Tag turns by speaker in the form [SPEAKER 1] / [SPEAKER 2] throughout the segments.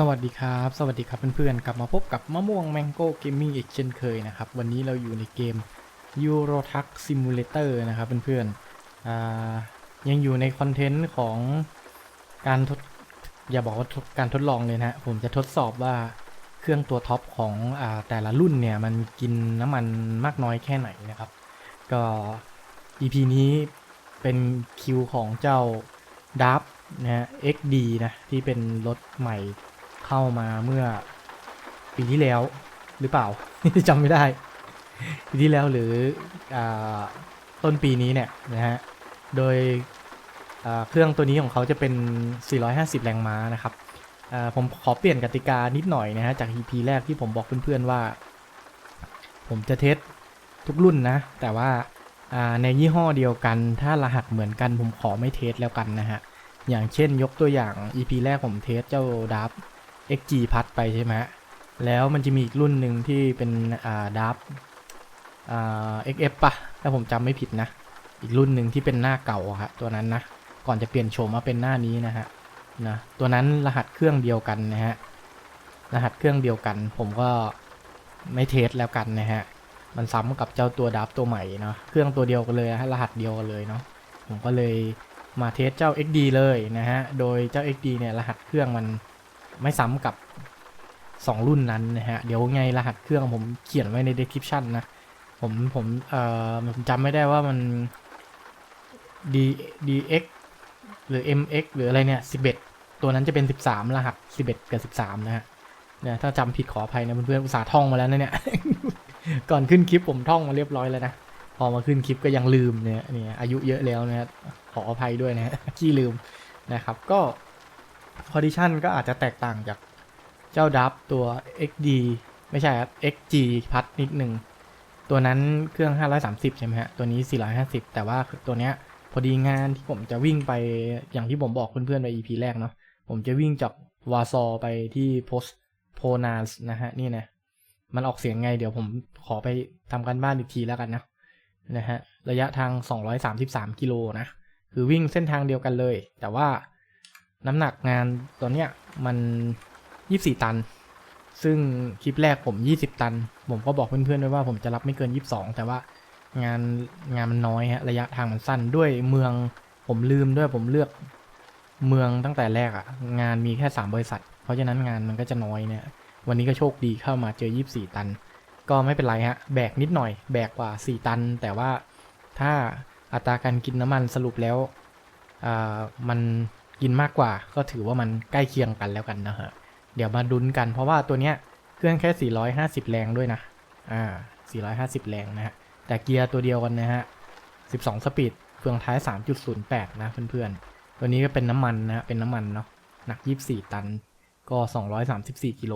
[SPEAKER 1] สวัสดีครับ สวัสดีครับเพื่อนๆ กลับมาพบกับมะม่วง Mango Gaming อีกเช่นเคยนะครับ วันนี้เราอยู่ในเกม Euro Truck Simulator นะครับเพื่อนๆยังอยู่ในคอนเทนต์ของการทด อย่าบอกว่าการทดลองเลยนะผมจะทดสอบว่าเครื่องตัวท็อปของอแต่ละรุ่นเนี่ย มันกินน้ำมันมากน้อยแค่ไหนนะครับ ก็ EP นี้เป็นคิวของเจ้าดับนะ XD นะ ที่เป็นรถใหม่ เข้ามาเมื่อปีที่แล้วหรือเปล่า จำไม่ได้ ปีที่แล้วหรืออต้นปีนี้เนี่ยนะฮะ โดยเครื่องตัวนี้ของเขาจะเป็น 450 แรงม้านะครับ ผมขอเปลี่ยนกติกานิดหน่อยนะฮะ จาก EP แรกที่ผมบอกเพื่อนๆว่า ผมจะเทสทุกรุ่นนะ แต่ว่าในยี่ห้อเดียวกัน ถ้ารหัสเหมือนกันผมขอไม่เทสแล้วกันนะฮะ อย่างเช่นยกตัวอย่าง EP แรกผมเทสเจ้าดับ XG พัดไปใช่ไหมแล้วมันจะมีอีกรุ่นหนึ่งที่เป็นอ่าดับอ่า XF ปะถ้าผมจำไม่ผิดนะ อีกรุ่นหนึ่งที่เป็นหน้าเก่าอะฮะตัวนั้นนะก่อนจะเปลี่ยนโฉมมาเป็นหน้านี้นะฮะนะตัวนั้นรหัสเครื่องเดียวกันนะฮะรหัสเครื่องเดียวกัน ผมก็ไม่เทสแล้วกันนะฮะมันซ้ำกับเจ้าตัวดับตัวใหม่เนาะเครื่องตัวเดียวกันเลยฮะรหัสเดียวกันเลยเนาะผมก็เลยมาเทสเจ้า XD เลยนะฮะโดยเจ้า XD เนี่ยรหัสเครื่องมัน ไม่ซ้ำกับ 2 รุ่นนั้นนะฮะ เดี๋ยวไงรหัสเครื่องผมเขียนไว้ใน description นะ ผมผมเอ่อผมจำไม่ได้ว่ามัน D DX หรือ MX หรืออะไรเนี่ย 11 ตัวนั้นจะเป็น 13 รหัส 11 กับ 13 นะฮะเนี่ยถ้าจำผิดขออภัยนะเพื่อนๆอุตส่าห์ท่องมาแล้วนะเนี่ย ก่อนขึ้นคลิปผมท่องมาเรียบร้อยแล้วนะ พอมาขึ้นคลิปก็ยังลืมเนี่ยเนี่ยอายุเยอะแล้วนะฮะขออภัยด้วยนะฮะขี้ลืมนะครับ ก็ คอดิชันก็อาจจะแตกต่างจากเจ้าดับตัว XD ไม่ใช่ครับ XG พัดนิดหนึ่ง ตัวนั้นเครื่อง 530 ใช่ไหมฮะ ตัวนี้ 450 แต่ว่าตัวเนี้ยพอดีงานที่ผมจะวิ่งไปอย่างที่ผมบอกเพื่อนๆใน EP แรกเนาะผมจะวิ่งจากวาซอไปที่โพสโพนาสนะฮะ นี่นะ มันออกเสียงไงเดี๋ยวผมขอไปทำกันบ้านอีกทีแล้วกันนะนะฮะระยะทาง 233 กิโลนะ คือวิ่งเส้นทางเดียวกันเลย แต่ว่า น้ำหนักงานตัวเนี้ยมัน 24 ตัน ซึ่งคลิปแรกผม 20 ตัน ผมก็บอกเพื่อนๆไว้ว่าผมจะรับไม่เกิน 22 แต่ว่างานงานมันน้อยฮะระยะทางมันสั้นด้วยเมืองผมลืมด้วยผมเลือกเมืองตั้งแต่แรกอะงานมีแค่ 3 บริษัท เพราะฉะนั้นงานมันก็จะน้อยเนี่ย วันนี้ก็โชคดีเข้ามาเจอ 24 ตัน ก็ไม่เป็นไรฮะ แบกนิดหน่อย แบกกว่า 4 ตัน แต่ว่าถ้าอัตราการกินน้ำมันสรุปแล้วอ่ามัน กินมากกว่าก็ถือว่ามันใกล้เคียงกันแล้วกันนะฮะ เดี๋ยวมาดุนกันเพราะว่าตัวเนี้ยเครื่องแค่ 450 แรงด้วยนะ อ่า 450 แรงนะฮะ แต่เกียร์ตัวเดียวกันนะฮะ 12 สปีดเฟืองท้าย 3.08 นะเพื่อนๆ ตัวนี้ก็เป็นน้ำมันนะเป็นน้ำมันเนาะ หนัก 24 ตัน ก็ 234 กิโล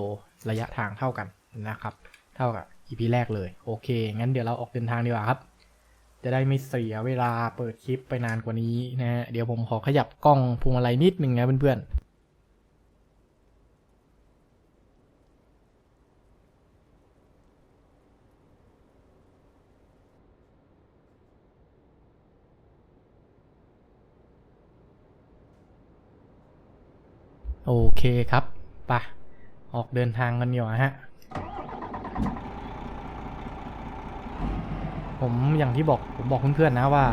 [SPEAKER 1] ระยะทางเท่ากันนะครับ เท่ากับ EP แรกเลย โอเค งั้นเดี๋ยวเราออกเดินทางดีกว่าครับ จะได้ไม่เสียเวลาเปิดคลิปไปนานกว่านี้นะฮะเดี๋ยวผมขอขยับกล้องพวงมาลัยนิดนึงนะเพื่อนๆโอเคครับไปะออกเดินทางกันอยู่ฮะ ผมอย่างที่บอกผมบอกเพื่อนๆนะว่า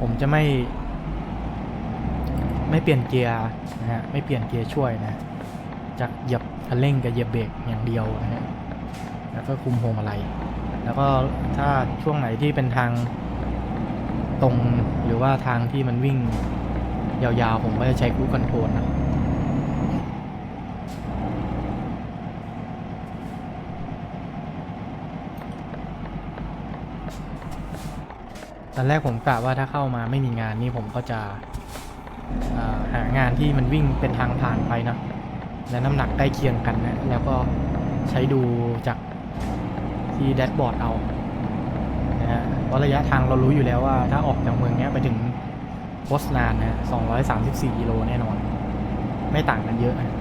[SPEAKER 1] ผมจะไม่ ไม่เปลี่ยนเกียร์นะฮะไม่เปลี่ยนเกียร์ช่วยนะจะเหยียบคันเร่งกับเหยียบเบรกอย่างเดียวนะฮะแล้วก็คุมโฮมอะไร แล้วก็ถ้าช่วงไหนที่เป็นทางตรงหรือว่าทางที่มันวิ่งยาวๆ ผมก็จะใช้คูคอนโทรลนะ ตอนแรกผมกะว่าถ้าเข้ามาไม่มีงานนี่ผมก็จะาหางานที่มันวิ่งเป็นทางผ่านไปนะและน้ำหนักใกล้เคียงกันนะแล้วก็ใช้ดูจากที่แดชบอร์ดเอานะฮะเพราะระยะทางเรารู้อยู่แล้วว่า ถ้าออกจากเมืองนี้ไปถึงโพสนานนะ234กิโลแน่นอน ไม่ต่างกันเยอะนะ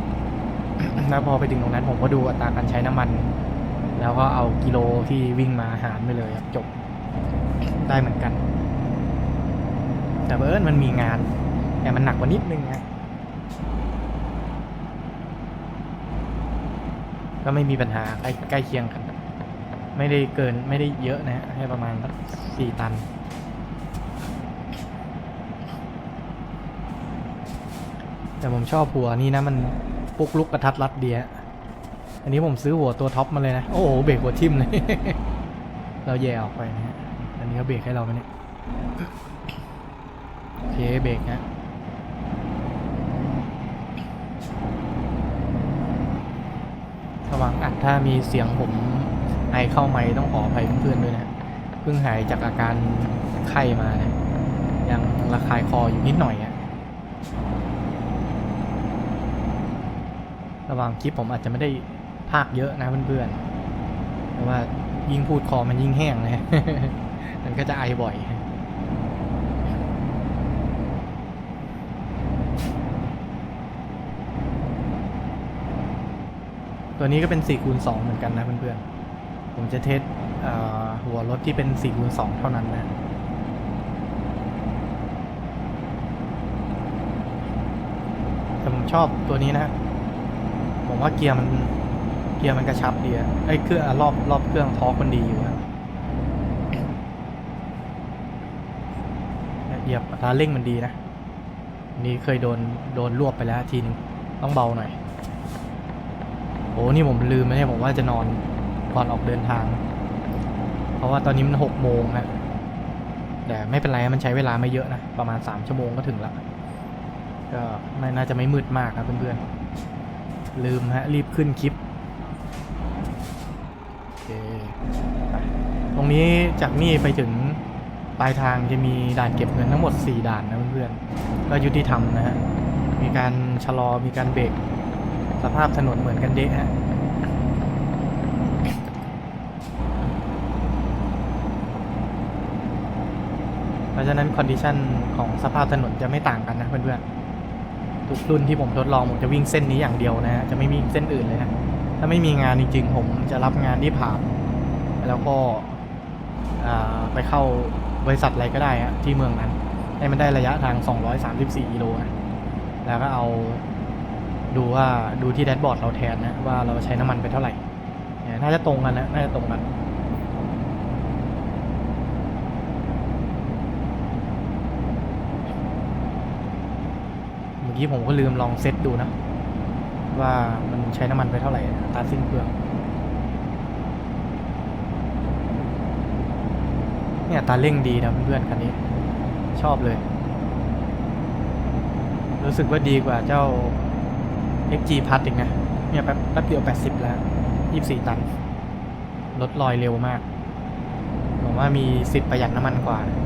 [SPEAKER 1] แล้วพอไปถึงตรงนั้นผมก็ดูอัตราการใช้น้ำมัน แล้วก็เอากิโลที่วิ่งมาหารไปเลยครับจบ ได้เหมือนกัน แต่เบิร์นมันมีงาน แต่มันหนักกว่านิดนึงนะก็ไม่มีปัญหาใกล้ใกล้เคียงกัน ไม่ได้เกินไม่ได้เยอะนะฮะให้ประมาณสักสี่ตันแต่ผมชอบหัวนี้นะมันปุกลุกกระทัดรัดเดียอันนี้ผมซื้อหัวตัวท็อปมาเลยนะ โอ้โห เบรกหัวทิ่มเลย เราแย่ออกไปนะฮะ นนี้เขาเบรกให้เราไหมเนี่ยโอเคเบรกนะระวังอัดถ้ามีเสียงผมไอเข้าไมค์ต้องขออภัยเพื่อนๆด้วยนะเพิ่งหายจากอาการไข้มานะยังระคายคออยู่นิดหน่อยอะระหว่างคลิปผมอาจจะไม่ได้พากเยอะนะเพื่อนๆ เพราะว่ายิ่งพูดคอมันยิ่งแห้งนะ ก็จะไอบ่อย ตัวนี้ก็เป็น4คูณ2เหมือนกันนะเพื่อนๆ ผมจะเทสหัวรถที่เป็น4คูณ2เท่านั้นนะแต่ผมชอบตัวนี้นะ ผมว่าเกียร์มันเกียร์มันกระชับดีอะไอ้เครื่องรอบรอบเครื่องทอร์กมันดีอยู่อะ เหยียบอัตราเร่งมันดีนะ นี่เคยโดนโดนรวบไปแล้วทีนึงต้องเบาหน่อยโอ้นี่ผมลืมไปเนี่ยผมว่าจะนอนก่อนออกเดินทาง เพราะว่าตอนนี้มันหกโมงฮะแต่ไม่เป็นไรมันใช้เวลาไม่เยอะนะ ประมาณสามชั่วโมงก็ถึงละก็ไม่น่าจะไม่มืดมากนะเพื่อนๆ ลืมฮะ รีบขึ้นคลิปโอเคตรงนี้จากนี่ไปถึง ปลายทางจะมีด่านเก็บเงินทั้งหมด 4 ด่านนะเพื่อนๆก็ยุติธรรมนะฮะ มีการชะลอมีการเบรกสภาพถนนเหมือนกันเดะฮะเพราะฉะนั้นคอนดิชันของสภาพถนนจะไม่ต่างกันนะเพื่อนๆทุกรุ่นที่ผมทดลองผมจะวิ่งเส้นนี้อย่างเดียวนะฮะจะไม่มีเส้นอื่นเลยนะถ้าไม่มีงานจริงๆผมจะรับงานที่ผ่านแล้วก็ไปเข้า บริษัทอะไรก็ได้ฮะที่เมืองนั้น ให้มันได้ระยะทาง 234กิโลนะแล้วก็เอาดูว่าดูที่แดชบอร์ดเราแทนนะ ว่าเราใช้น้ำมันไปเท่าไหร่น่าจะตรงกันนะ น่าจะตรงกันเมื่อกี้ผมก็ลืมลองเซตดูนะ ว่ามันใช้น้ำมันไปเท่าไหร่อัตาสิ้นเปลือง เนี่ยตาเร่งดีนะเพื่อนๆคันนี้ ชอบเลย รู้สึกว่าดีกว่าเจ้า XG พัดอีกนะเนี่ยแป๊บแป๊บเดียว 80 แล้ว 24 ตันลดลอยเร็วมากผมว่ามีสิทธิ์ประหยัดน้ำมันกว่านะ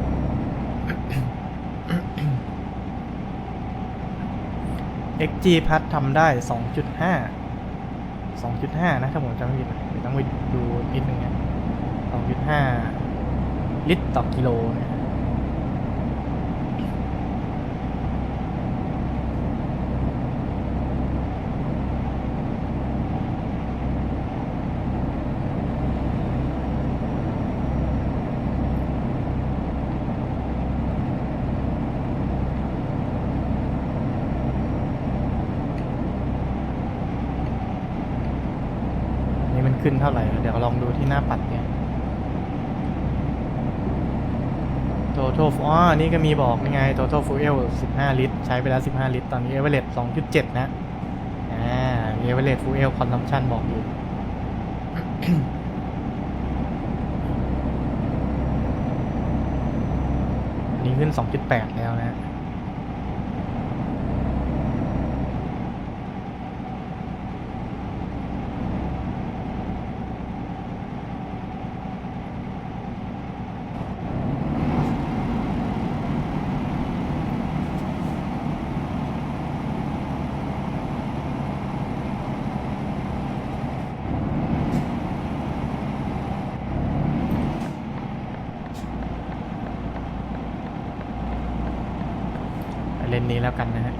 [SPEAKER 1] XG พัดทำได้2.5 2.5นะถ้าผมจำไม่ผิดเดี๋ยวต้องไปดูนิดนึงนะ2.5 ลิตรต่อกิโลนะนี่มันขึ้นเท่าไหร่ เดี๋ยวลองดูที่หน้าปัดเนี่ย total fu- อ๋อ นี่ก็มีบอกนี่ไง total fuel 15 ลิตร ใช้ไปแล้ว 15 ลิตร ตอนนี้ average 2.7 นะ อ่า average fuel consumption บอกอยู่นี่ขึ้น 2.8 แล้วนะ ไปเลนนี้แล้วกันนะฮะ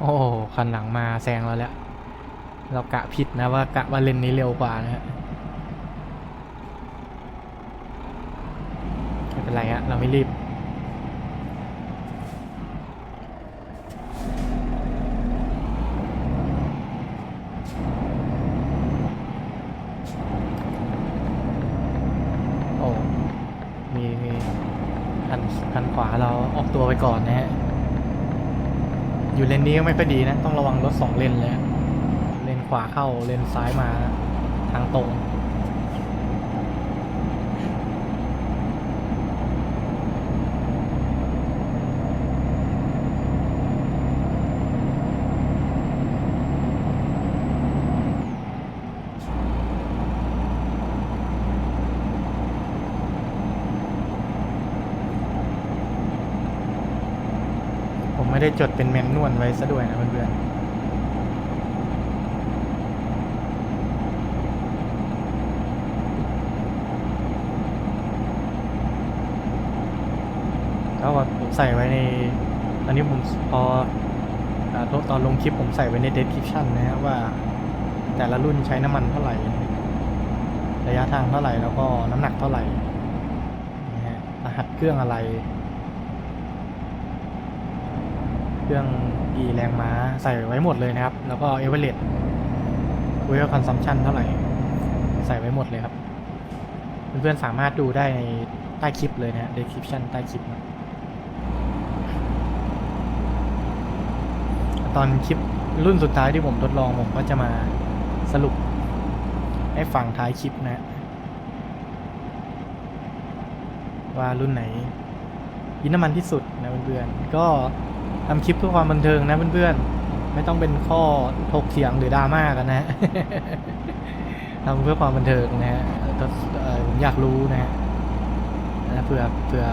[SPEAKER 1] โอ้คันหลังมาแซงเราแล้ว เรากะผิดนะว่ากะว่าเลนนี้เร็วกว่านะฮะไม่เป็นไรฮะเราไม่รีบ โอ้ มีมีคันคันขวาเราออกตัวไปก่อนนะฮะ อยู่เลนนี้ก็ไม่ค่อยดีนะ ต้องระวังรถสองเลนเลย เลนขวาเข้าเลนซ้ายมาทางตรง ผม ไม่ได้จดเป็นแมนนวลไว้ซะด้วยนะเพื่อนๆแล้วก็ผมใส่ไว้ใน ตอนนี้ผมพออ่าตอนลงคลิปผมใส่ไว้ใน description นะฮะว่า แต่ละรุ่นใช้น้ำมันเท่าไหร่ ระยะทางเท่าไหร่แล้วก็น้ำหนักเท่าไหร่นะฮะรหัสเครื่องอะไร เครื่อง E แรงม้าใส่ไว้หมดเลยนะครับ แล้วก็ a v e r a g e Fuel Consumption เท่าไหร่ ใส่ไว้หมดเลยครับ เพื่อนๆสามารถดูได้ในใต้คลิปเลยนะฮะ description ใต้คลิปนะตอนคลิปรุ่นสุดท้ายที่ผมทดลองผมก็จะมาสรุปให้ฟังท้ายคลิปนะฮะว่ารุ่นไหนยินน้ำมันที่สุดนะเพื่อนๆก็ ทำคลิปเพื่อความบันเทิงนะเพื่อนๆ ไม่ต้องเป็นข้อถกเถียงหรือดราม่ากันนะทำเพื่อความบันเทิงนะฮะก็เออผมอยากรู้นะฮะนะเผื่อเผื่อ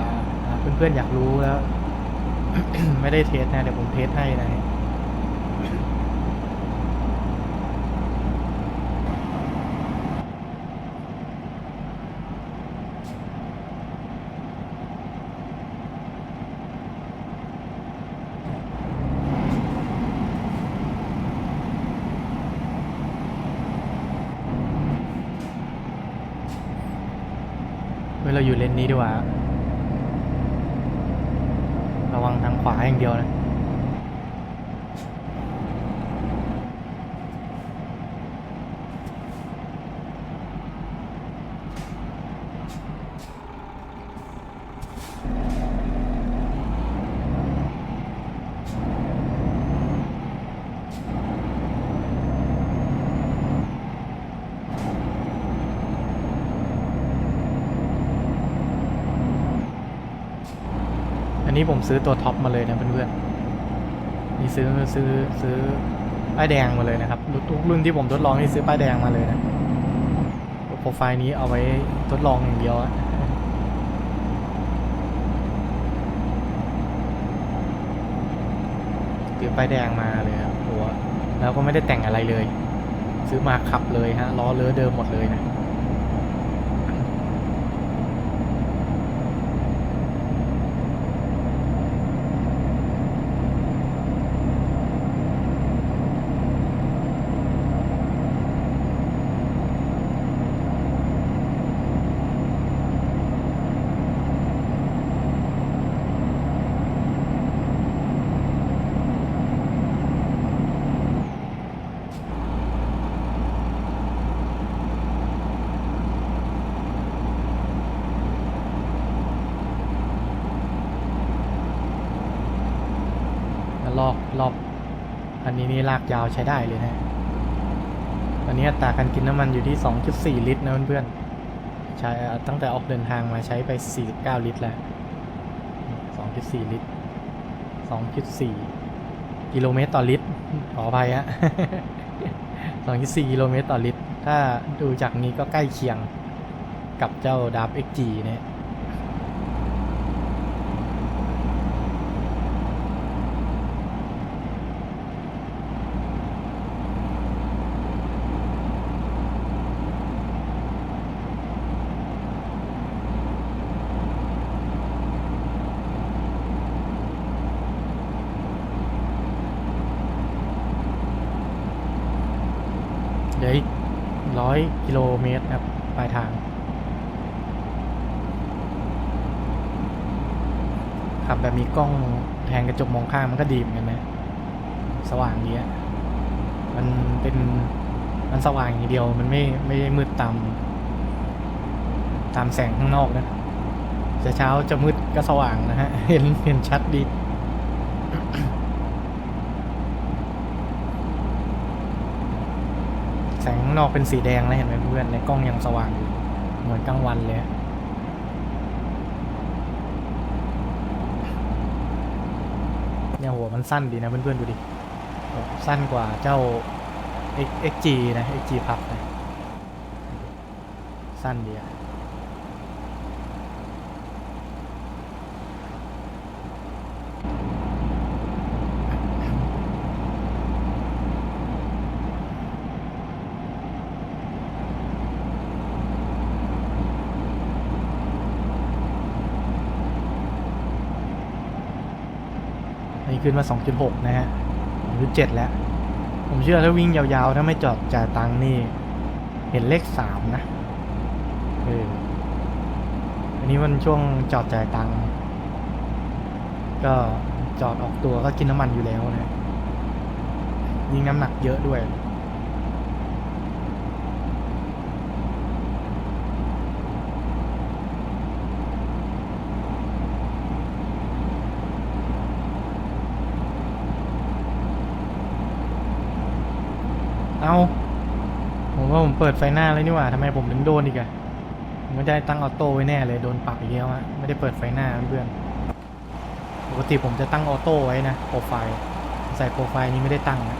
[SPEAKER 1] เพื่อนๆอยากรู้แล้ว ไม่ได้เทสนะเดี๋ยวผมเทสให้นะฮะ เฮ้ยเรา อยู่เลนนี้ดีกว่า ระวังทางขวาอย่างเดียวนะ นี้ผมซื้อตัวท็อปมาเลยนะเพื่อนๆนี่ซื้อซื้อซื้อป้ายแดงมาเลยนะครับรุ่นทุกรุ่นที่ผมทดลองนี่ซื้อป้ายแดงมาเลยนะโปรไฟล์นี้เอาไว้ทดลองอย่างเดียวอะซื้อป้ายแดงมาเลยครับตัวแล้วก็ไม่ได้แต่งอะไรเลย ซื้อมาขับเลยฮะล้อเลอะเดิมหมดเลยนะ แลอกรอบ อันนี้นี่ลากยาวใช้ได้เลยนะอันนี้อัตราการกินน้ำมันอยู่ที่ 2.4 ลิตรนะเพื่อนๆใช้ตั้งแต่ออกเดินทางมาใช้ไป 49 ลิตรแล้ว 2.4 ลิตร 2.4 กิโลเมตรต่อลิตร ขออภัยฮะ 2.4 กิโลเมตรต่อลิตร ถ้าดูจากนี้ก็ใกล้เคียงกับเจ้าดับ XG เนี่ย ลืออีกร้อยกิโลเมตรครับปลายทาง ขับแบบมีกล้องแทงกระจกมองข้างมันก็ดีเหมือนกันนะสว่างดีอะมันเป็นมันสว่างอย่างเดียวมันไม่ไม่ได้มืดตามตามแสงข้างนอกนะจะเช้าจะมืดก็สว่างนะฮะ เห็นเห็นชัดดี แสงข้างนอกเป็นสีแดงแล้วเห็นไหมเพื่อนในกล้องยังสว่างอยู่เหมือนกลางวันเลยเนี่ยหัวมันสั้นดีนะเพื่อนๆดูดิสั้นกว่าเจ้า X XG นะ XG พับนะสั้นดีอะ ขึ้นมา 2.6 นะฮะ2.7 แล้ว ผมเชื่อถ้าวิ่งยาวๆ ถ้าไม่จอดจ่ายตังค์นี่ เห็นเลขสามนะ เออ อันนี้มันช่วงจอดจ่ายตังค์ ก็จอดออกตัวก็กินน้ำมันอยู่แล้วนะ ยิงน้ำหนักเยอะด้วย เอาผมว่าผมเปิดไฟหน้าเลยนี่หว่าทำไมผมถึงโดนอีกอะผมไม่ได้ตั้งออโต้ไว้แน่เลยโดนปรับอีกแล้วอะไม่ได้เปิดไฟหน้าเพื่อนปกติผมจะตั้งออโต้ไว้นะโปรไฟล์ใส่โปรไฟล์นี้ไม่ได้ตั้งนะ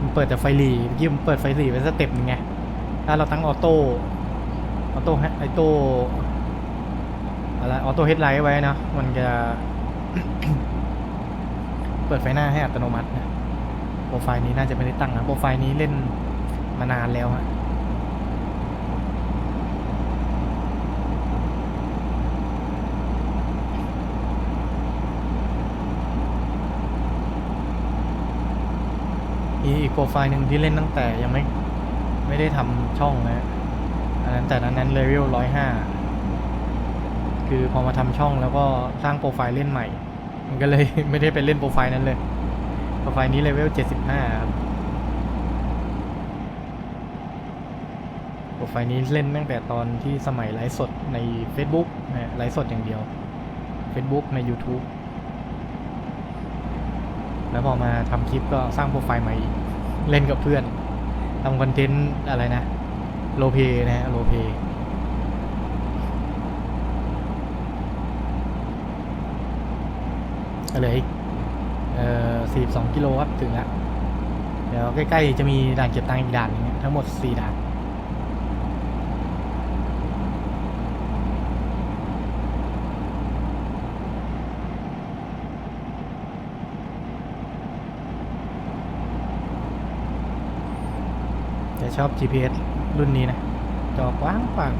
[SPEAKER 1] มันเปิดแต่ไฟหลีเมื่อกี้ผมเปิดไฟหลีไว้สเต็ปนึงไงถ้าเราตั้งออโต้ออโต้ไอโต้อะไรออโต้เฮดไลท์ไว้นะมันจะเปิดไฟหน้าให้อัตโนมัตินะ รไฟล์นี้น่าจะไม่ได้ตั้งนะโปรไฟล์นี้เล่นมานานแล้วฮะมีอีกโปรไฟล์หนึ่งที่เล่นตั้งแต่ยังไม่ไม่ได้ทำช่องนะอันนั้นแต่นั้นนั้นเลเวลร้อยห้าคือพอมาทำช่องแล้วก็สร้างโปรไฟล์เล่นใหม่ มันก็เลยไม่ได้ไปเล่นโปรไฟล์นั้นเลย โปรไฟล์นี้เลเวล 75 ครับโปรไฟล์นี้เล่นตั้งแต่ตอนที่สมัยไลฟ์สดใน Facebook นะไลฟ์สดอย่างเดียว Facebook ใน YouTube แล้วพอมาทำคลิปก็สร้างโปรไฟล์ใหม่เล่นกับเพื่อนทำคอนเทนต์อะไรนะ โลเพนะฮะโลเพก็เหลยเอ่อ 42กิโลครับถึงแล้วเดี๋ยวใกล้ๆจะมีด่านเก็บตังค์อีกด่านหนึงนะทั้งหมด 4 ด่านแต่ชอบ GPS รุ่นนี้นะ จอกว้างกว้าง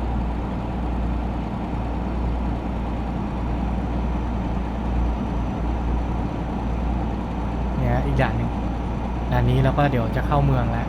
[SPEAKER 1] เนี่ย อีกด่านหนึ่งด่านนี้แล้วก็เดี๋ยวจะเข้าเมืองแล้ว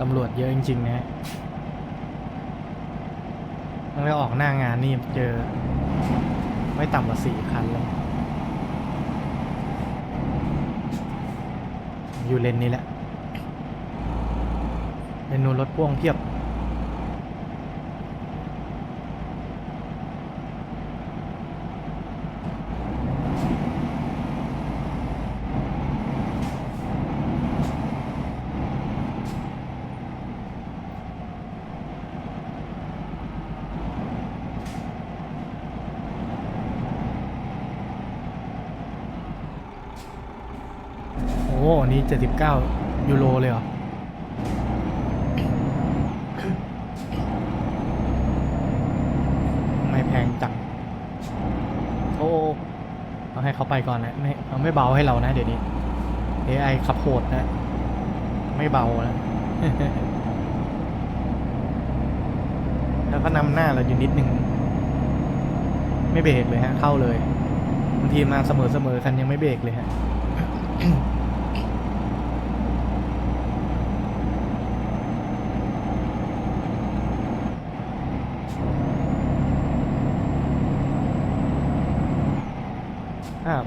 [SPEAKER 1] ตำรวจเยอะจริงๆนะฮะตั้งแต่ออกหน้างานนี่เจอ ไม่ต่ำกว่าสี่คันเลย อยู่เลนนี้แหละเลนนู้นรถพ่วงเพียบ จ็ดสิบเก้ายูโรเลยเหรอ ไม่แพงจัง โอ้เอาให้เขาไปก่อนนะ ไม่เอาไม่เบาให้เรานะ เดี๋ยวนี้เอไอขับโหดนะ ไม่เบานะแล้วก็นำหน้าเราอยู่นิดนึงไม่เบรกเลยฮะ เข้าเลยบางทีมาเสมอๆกันยังไม่เบรกเลยฮะ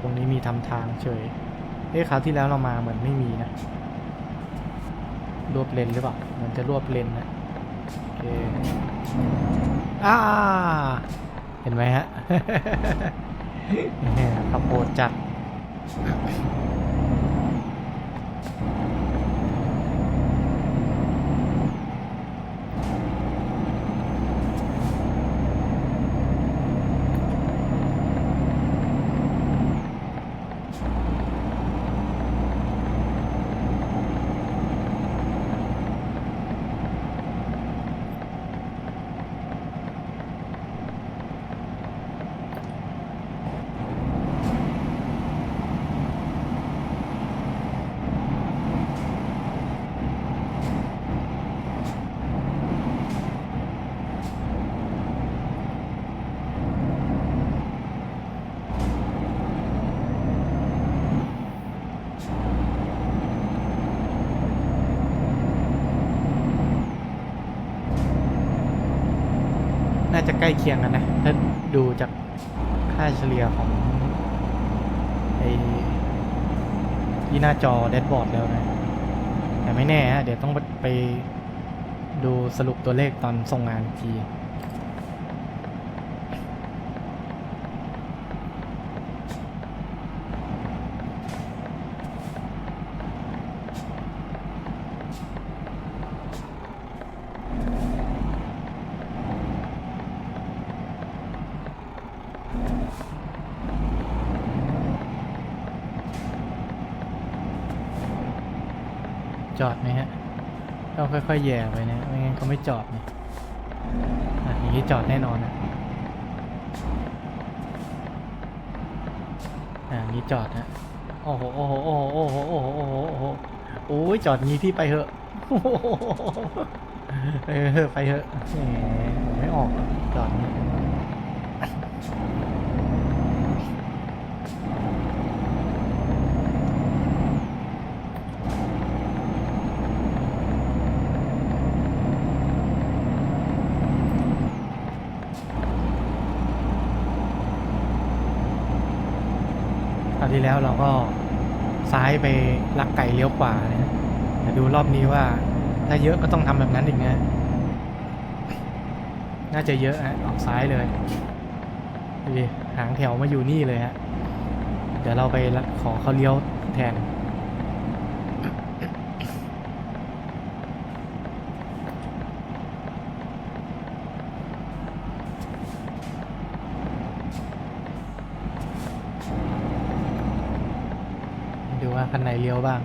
[SPEAKER 1] รงนี้มีทำทางเฉย เอ้คราวที่แล้วเรามาเหมือนไม่มีนะ รวบเลนหรือเปล่า เหมือนจะรวบเลนนะโอเคอ่าเห็นไหมฮะขับโหดจัด น่าจะใกล้เคียงกันนะ ถ้าดูจากค่าเฉลี่ยของไอ้ที่หน้าจอแดชบอร์ดแล้วนะ แต่ไม่แน่ฮะ เดี๋ยวต้องไปดูสรุปตัวเลขตอนส่งงานที จอดไหมฮะ ต้อง ค่อยๆแย่ไปนะไม่งั้นเขาไม่จอดนะอะอย่างนี้จอดแน่นอนนะอ่าอย่างนี้จอดนะโอ้โหโอ้โหโอ้โหโอ้โหโอ้โหโอ้โหโอ้โหโอ้ยจอดงี้พี่ไปเถอะโอ้โหเออไปเถอะไม่ออกจอดนี้ แล้วเราก็ซ้ายไปลักไก่เลี้ยวขวานะแต่ดูรอบนี้ว่า ถ้าเยอะก็ต้องทำแบบนั้นอีกนะ น่าจะเยอะฮะออกซ้ายเลยดูดิหางแถวมาอยู่นี่เลยฮะเดี๋ยวเราไปขอเขาเลี้ยวแทน ดู ว่าคันไหนเลี้ยวบ้าง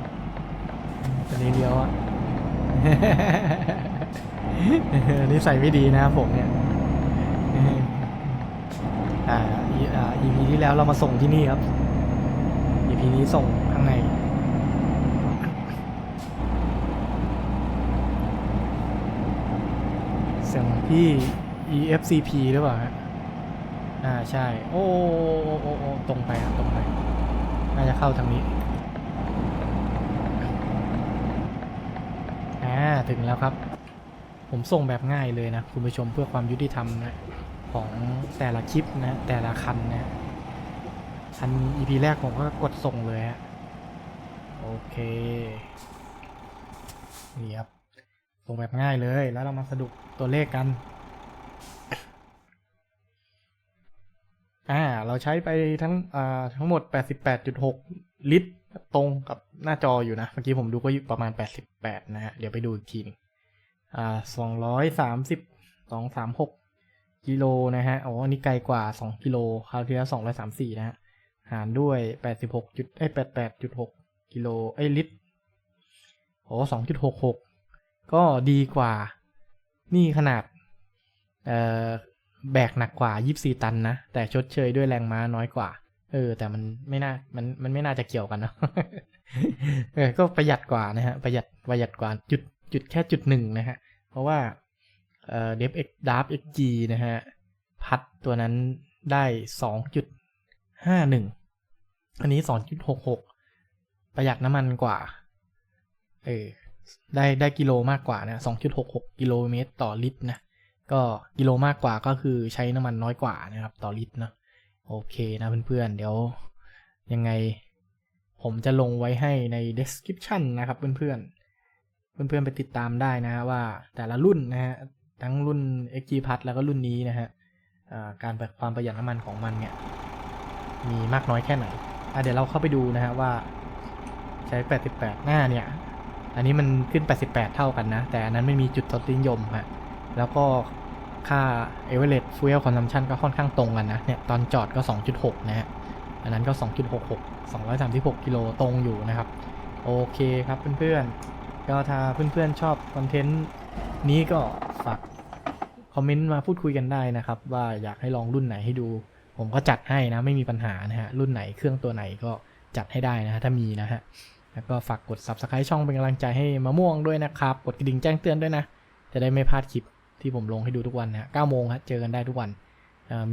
[SPEAKER 1] คันนี้เลี้ยวอะนิสัยไม่ดีนะครับผมเนี่ยอ่าอ่า EP ที่แล้วเรามาส่งที่นี่ครับ EP นี้ส่งข้างในเสียงพี่ EFCP หรือเปล่าฮะอ่าใช่โอ้โอ้โอ้โอ้ตรงไปครับตรงไป น่าจะเข้าทางนี้ อ่า ถึงแล้วครับ ผมส่งแบบง่ายเลยนะคุณผู้ชมเพื่อความยุติธรรมนะของแต่ละคลิปนะแต่ละคันนะคัน EP แรกผมก็กดส่งเลยฮะโอเคนี่ครับส่งแบบง่ายเลยแล้วเรามาสรุปตัวเลขกันอ่าเราใช้ไปทั้งอ่าทั้งหมด 88.6 ลิตร ตรงกับหน้าจออยู่นะ เมื่อกี้ผมดูก็อยู่ประมาณ 88 นะฮะ เดี๋ยวไปดูอีกทีนึงอ่า230 236กิโลนะฮะ อ๋อ อันนี้ไกลกว่า 2 กิโล คราวที่แล้ว234 นะฮะ หารด้วย 86จุดเอ้ย88.6 กิโลเอ้ยลิตรโอ้2.66 ก็ดีกว่า นี่ขนาด เอ่อ แบกหนักกว่า 24 ตันนะ แต่ชดเชยด้วยแรงม้าน้อยกว่า เออ แต่มันไม่น่ามันมันไม่น่าจะเกี่ยวกันเนอะเออก็ประหยัดกว่านะฮะ ประหยัดประหยัดกว่าจุดจุดแค่จุดหนึ่งนะฮะ เพราะว่าเอ่อ d e f x d a r f xg นะฮะ พัดตัวนั้นได้สองจุดห้าหนึ่งอันนี้สองจุดหกหกประหยัดน้ำมันกว่า เออ ได้ได้กิโลมากกว่านะสองจุดหกหกกิโลเมตรต่อลิตรนะ ก็กิโลมากกว่าก็คือใช้น้ำมันน้อยกว่านะครับ ต่อลิตรเนอะ โอเคนะเพื่อนๆ เดี๋ยวยังไงผมจะลงไว้ให้ใน description นะครับเพื่อนๆ เพื่อนๆ ไปติดตามได้นะฮะว่าแต่ละรุ่นนะฮะ ทั้งรุ่น XG Plus แล้วก็รุ่นนี้นะฮะการความประหยัดน้ำมันของมันเนี่ย มีมากน้อยแค่ไหนอะเดี๋ยวเราเข้าไปดูนะฮะว่าใช้ 88 หน้าเนี่ย อันนี้มันขึ้น 88 เท่ากันนะ แต่อันนั้นไม่มีจุดทศนิยมฮะ แล้วก็ ค่า average fuel consumption ก็ค่อนข้างตรงกันนะ เนี่ย ตอนจอดก็ 2.6 นะฮะ อันนั้นก็ 2.66 236 กิโลตรงอยู่นะครับ โอเคครับเพื่อนๆ ก็ถ้าเพื่อนๆ ชอบคอนเทนต์นี้ก็ฝากคอมเมนต์มาพูดคุยกันได้นะครับ ว่าอยากให้ลองรุ่นไหนให้ดู ผมก็จัดให้นะ ไม่มีปัญหานะฮะ รุ่นไหนเครื่องตัวไหนก็จัดให้ได้นะฮะถ้ามีนะฮะ แล้วก็ฝากกด subscribe ช่องเป็นกำลังใจให้มะม่วงด้วยนะครับ กดกระดิ่งแจ้งเตือนด้วยนะ จะได้ไม่พลาดคลิป ที่ผมลงให้ดูทุกวันนะฮะ9โมงฮะเจอกันได้ทุกวัน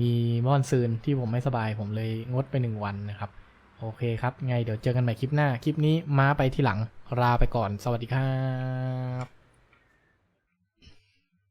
[SPEAKER 1] มีม่อนซืนที่ผมไม่สบายผมเลยงดไป 1 วันนะครับ โอเคครับ ไงเดี๋ยวเจอกันใหม่คลิปหน้า คลิปนี้ม้าไปที่หลังลาไปก่อน สวัสดีครับ